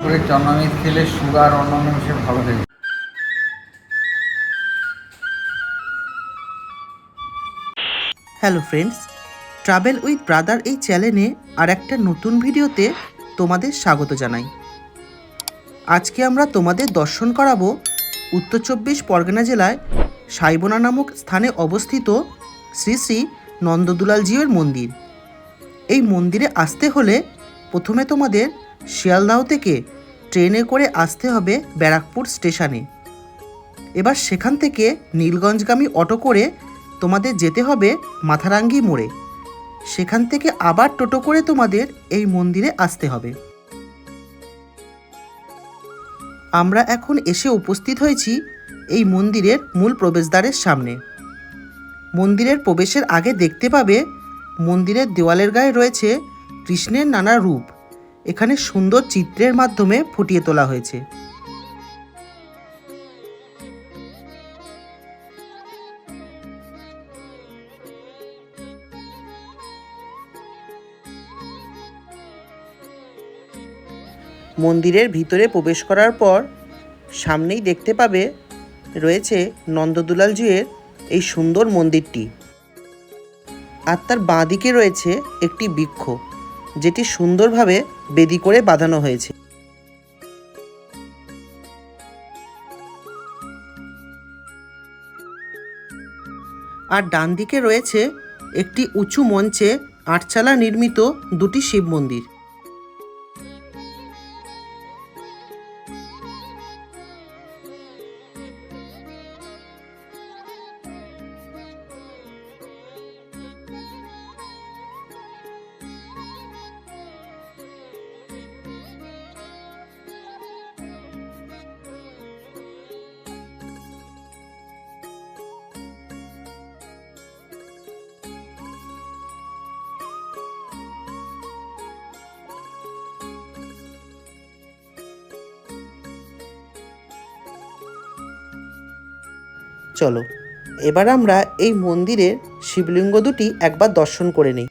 করে চন্নামিত খেলে সুগার অন্যান্য বিষয় ভালো যায়। Hello friends travel with brother এই চ্যানেলে আর একটা নতুন ভিডিওতে তোমাদের স্বাগত জানাই আজকে আমরা তোমাদের দর্শন করাবো উত্তর চব্বিশ পরগনা জেলায় সাইবোনা নামক স্থানে অবস্থিত শ্রী শ্রী নন্দদুলাল জিউর মন্দির এই মন্দিরে আসতে হলে প্রথমে তোমাদের শিয়ালদাহ থেকে ট্রেনে করে আসতে হবে ব্যারাকপুর স্টেশনে। এবার সেখান থেকে নীলগঞ্জগামী অটো করে তোমাদের যেতে হবে মাথারাঙ্গি মোড়ে। সেখান থেকে আবার টোটো করে তোমাদের এই মন্দিরে আসতে হবে। আমরা এখন এসে উপস্থিত হয়েছি এই মন্দিরের মূল প্রবেশদ্বারের সামনে। মন্দিরের প্রবেশের আগে দেখতে পাবে মন্দিরের দেওয়ালের গায়ে রয়েছে কৃষ্ণের নানা রূপ। এখানে সুন্দর চিত্রের মাধ্যমে ফুটিয়ে তোলা হয়েছে। মন্দিরের ভিতরে প্রবেশ করার পর সামনেই দেখতে পাবে রয়েছে নন্দদুলাল জিউয়ের এই সুন্দর মন্দিরটি। আর তার বাঁদিকে রয়েছে একটি বৃক্ষ। যেটি সুন্দরভাবে বেদি করে বাঁধানো হয়েছে। আর ডান দিকে রয়েছে একটি উঁচু মঞ্চে আটচালা নির্মিত দুটি শিব মন্দির। চলো। এবার আমরা এই মন্দিরের শিবলিঙ্গ দুটি একবার দর্শন করে নিই।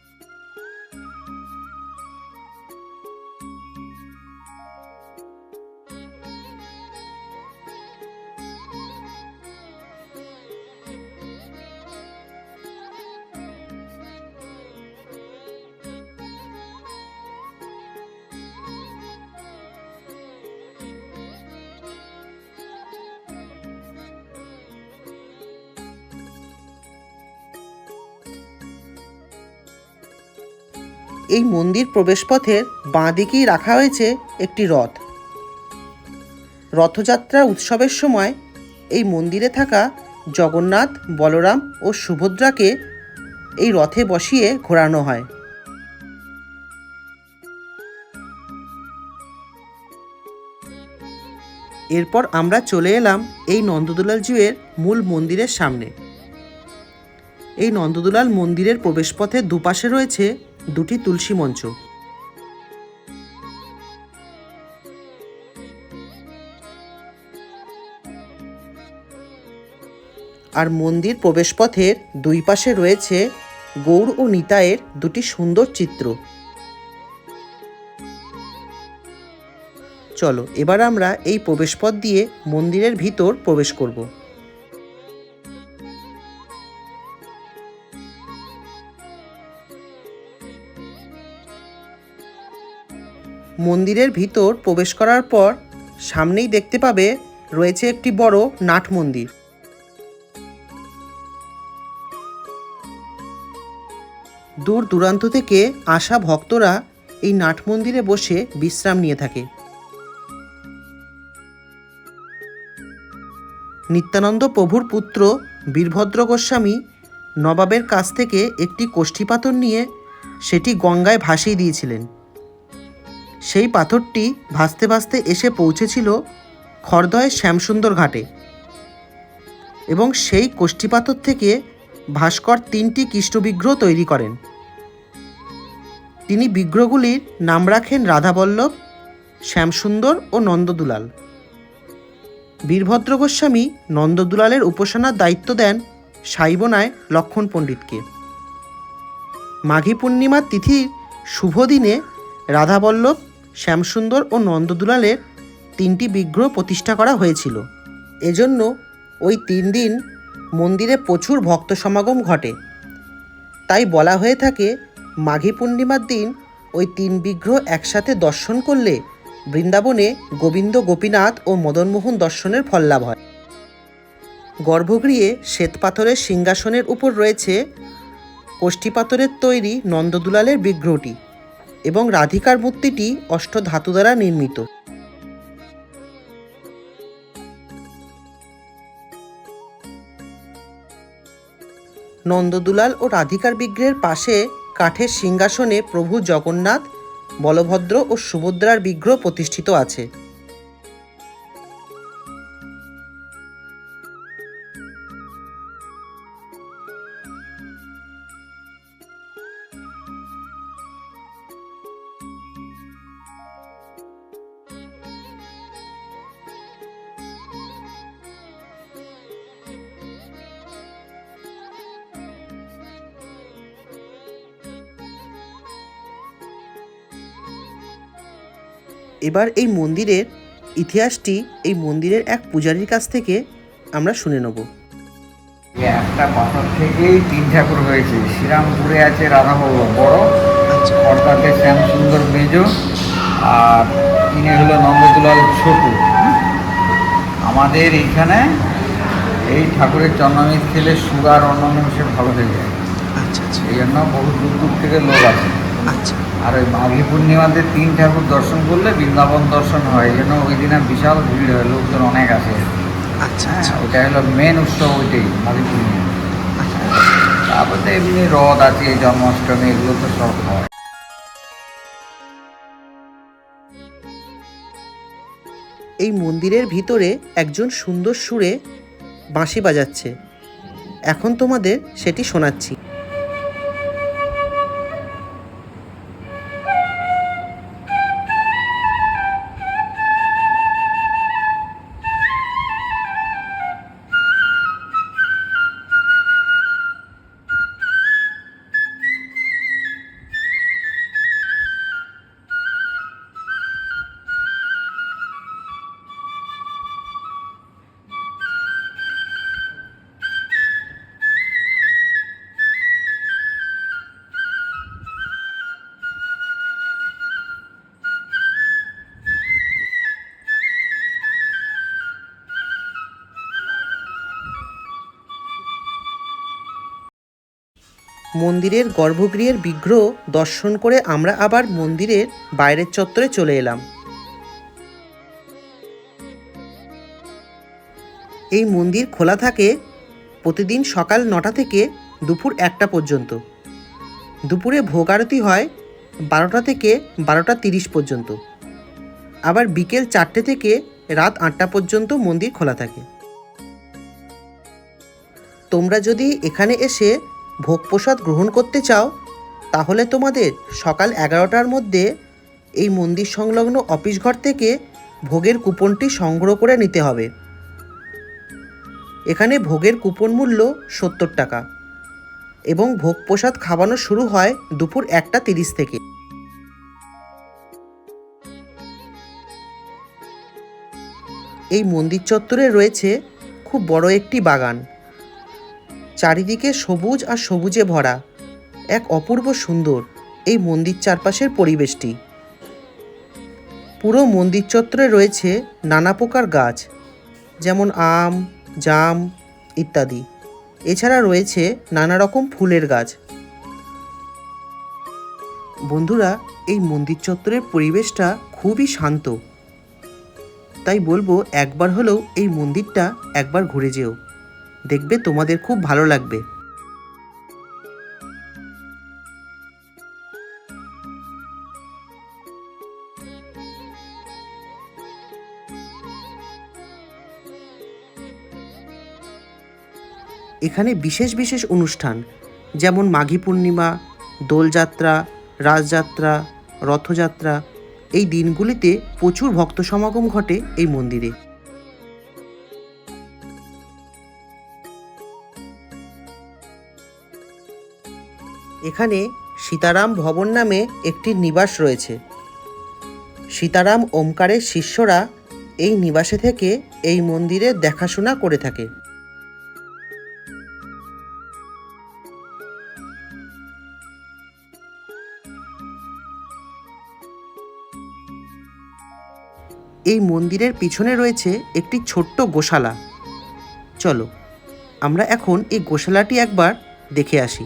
এই মন্দির প্রবেশপথের বাঁ দিকেই রাখা হয়েছে একটি রথ। রথযাত্রা উৎসবের সময় এই মন্দিরে থাকা জগন্নাথ, বলরাম ও সুভদ্রাকে এই রথে বসিয়ে ঘোরানো হয়। এরপর আমরা চলে এলাম এই নন্দদুলাল জিউয়ের মূল মন্দিরের সামনে। এই নন্দদুলাল মন্দিরের প্রবেশপথের দুপাশে রয়েছে দুটি তুলসী মঞ্চ। আর মন্দির প্রবেশপথের দুই পাশে রয়েছে গৌড় ও নিতায়ের দুটি সুন্দর চিত্র। চলো, এবার আমরা এই প্রবেশপথ দিয়ে মন্দিরের ভিতর প্রবেশ করব। মন্দিরের ভিতর প্রবেশ করার পর সামনেই দেখতে পাবে রয়েছে একটি বড় নাট মন্দির। দূর দূরান্ত থেকে আসা ভক্তরা এই নাট মন্দিরে বসে বিশ্রাম নিয়ে থাকে। নিত্যানন্দ প্রভুর পুত্র বীরভদ্র গোস্বামী নবাবের কাছ থেকে একটি কোষ্ঠী পাথর নিয়ে সেটি গঙ্গায় ভাসিয়ে দিয়েছিলেন। সেই পাথরটি ভাসতে ভাসতে এসে পৌঁছেছিল খর্দয়ের শ্যামসুন্দর ঘাটে। এবং সেই কোষ্ঠী পাথর থেকে ভাস্কর তিনটি কৃষ্ণবিগ্রহ তৈরি করেন। তিনি বিগ্রহগুলির নাম রাখেন রাধাবল্লভ, শ্যামসুন্দর ও নন্দদুলাল। বীরভদ্র গোস্বামী নন্দদুলালের উপাসনার দায়িত্ব দেন সাইবনায় লক্ষণ পণ্ডিতকে। মাঘী পূর্ণিমার তিথির শুভ দিনে রাধাবল্লভ শ্যামসুন্দর ও নন্দদুলালের তিনটি বিগ্রহ প্রতিষ্ঠা করা হয়েছিল। এজন্য ওই তিন দিন মন্দিরে প্রচুর ভক্ত সমাগম ঘটে। তাই বলা হয়ে থাকে, মাঘী পূর্ণিমার দিন ওই তিন বিগ্রহ একসাথে দর্শন করলে বৃন্দাবনে গোবিন্দ, গোপীনাথ ও মদনমোহন দর্শনের ফল লাভ হয়। গর্ভগৃহে শ্বেতপাথরের সিংহাসনের উপর রয়েছে কোষ্ঠী পাথরের তৈরি নন্দদুলালের বিগ্রহটি। এবং রাধিকার মূর্তিটি অষ্টধাতু দ্বারা নির্মিত। নন্দদুলাল ও রাধিকার বিগ্রহের পাশে কাঠের সিংহাসনে প্রভু জগন্নাথ, বলভদ্র ও সুভদ্রার বিগ্রহ প্রতিষ্ঠিত আছে। এবার এই মন্দিরের ইতিহাসটি এই মন্দিরের এক পূজারীর কাছ থেকে আমরা শুনে নেব। একটা পাথর থেকেই তিন ঠাকুর হয়েছে। শ্রীরামপুরে আছে রাধাবাবু বড় কর্তাতে শ্যামসুন্দর মেজ আর তিনি হলো নন্দদুলাল ছোট। আমাদের এইখানে এই ঠাকুরের জন্মমিত খেলে সুগার অন্যান্য বিষয়ে ভালো হয়ে যায়। আচ্ছা আচ্ছা। এই জন্য বহু দূর দূর থেকে লোক আছে আচ্ছা। আর ওই মাঘী পূর্ণিমাতে তিন ঠাকুর দর্শন করলে বৃন্দাবন দর্শন হয় এই জন্য ওই দিনে বিশাল ভিড় হয় লোকজন অনেক আসে। আচ্ছা হ্যাঁ ওটা হলো মেন উৎসব ওইটাই মাঘী পূর্ণিমা। তারপর তো এমনি রথ আছে জন্মাষ্টমী এগুলো তো সব হয়। এই মন্দিরের ভিতরে একজন সুন্দর সুরে বাঁশি বাজাচ্ছে। এখন তোমাদের সেটি শোনাচ্ছি। মন্দিরের গর্ভগৃহের বিগ্রহ দর্শন করে আমরা আবার মন্দিরের বাইরের চত্বরে চলে এলাম। এই মন্দির খোলা থাকে প্রতিদিন সকাল নটা থেকে দুপুর একটা পর্যন্ত। দুপুরে ভোগ আরতি হয় বারোটা থেকে বারোটা তিরিশ পর্যন্ত। আবার বিকেল চারটে থেকে রাত আটটা পর্যন্ত মন্দির খোলা থাকে। তোমরা যদি এখানে এসে ভোগ প্রসাদ গ্রহণ করতে চাও, তাহলে তোমাদের সকাল এগারোটার মধ্যে এই মন্দির সংলগ্ন অফিস ঘর থেকে ভোগের কুপনটি সংগ্রহ করে নিতে হবে। এখানে ভোগের কুপন মূল্য সত্তর টাকা এবং ভোগ প্রসাদ খাওয়ানো শুরু হয় দুপুর একটা তিরিশ থেকে। এই মন্দির চত্বরে রয়েছে খুব বড় একটি বাগান। চারিদিকে সবুজ আর সবুজে ভরা। এক অপূর্ব সুন্দর এই মন্দির চারপাশের পরিবেশটি। পুরো মন্দির চত্বরে রয়েছে নানা প্রকার গাছ, যেমন আম, জাম ইত্যাদি। এছাড়া রয়েছে নানা রকম ফুলের গাছ। বন্ধুরা, এই মন্দির চত্বরের পরিবেশটা খুবই শান্ত। তাই বলব একবার হলেও এই মন্দিরটা একবার ঘুরে যেও। দেখবে তোমাদের খুব ভালো লাগবে। এখানে বিশেষ বিশেষ অনুষ্ঠান, যেমন মাঘী পূর্ণিমা, দোলযাত্রা, রাজযাত্রা, রথযাত্রা, এই দিনগুলিতে প্রচুর ভক্ত সমাগম ঘটে এই মন্দিরে। এখানে সীতারাম ভবন নামে একটি নিবাস রয়েছে। সীতারাম ওমকারের শিষ্যরা এই নিবাসে থেকে এই মন্দিরের দেখাশোনা করে থাকে। এই মন্দিরের পিছনে রয়েছে একটি ছোট্ট গোশালা। চলো, আমরা এখন এই গোশালাটি একবার দেখে আসি।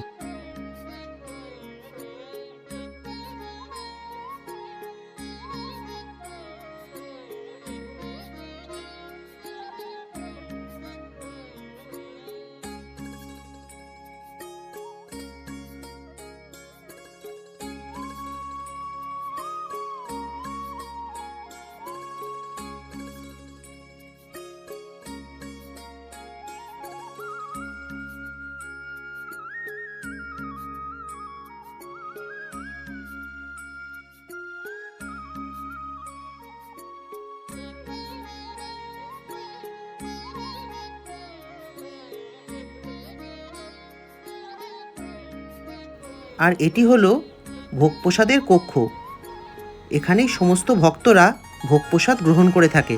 আর এটি হলো ভোগপ্রসাদের কক্ষ। এখানেই সমস্ত ভক্তরা ভোগপ্রসাদ গ্রহণ করে থাকে।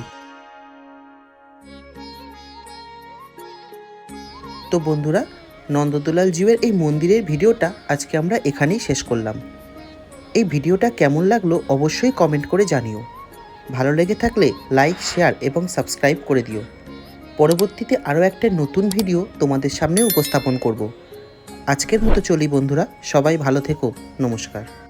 তো বন্ধুরা নন্দদুলাল জীবের এই মন্দিরের ভিডিওটা আজকে আমরা এখানেই শেষ করলাম। এই ভিডিওটা কেমন লাগল অবশ্যই কমেন্ট করে জানিও। ভালো লেগে থাকলে লাইক, শেয়ার এবং সাবস্ক্রাইব করে দিও। পরবর্তীতে আরও একটা নতুন ভিডিও তোমাদের সামনে উপস্থাপন করব। আজকের মতো চলি বন্ধুরা সবাই ভালো থেকো নমস্কার।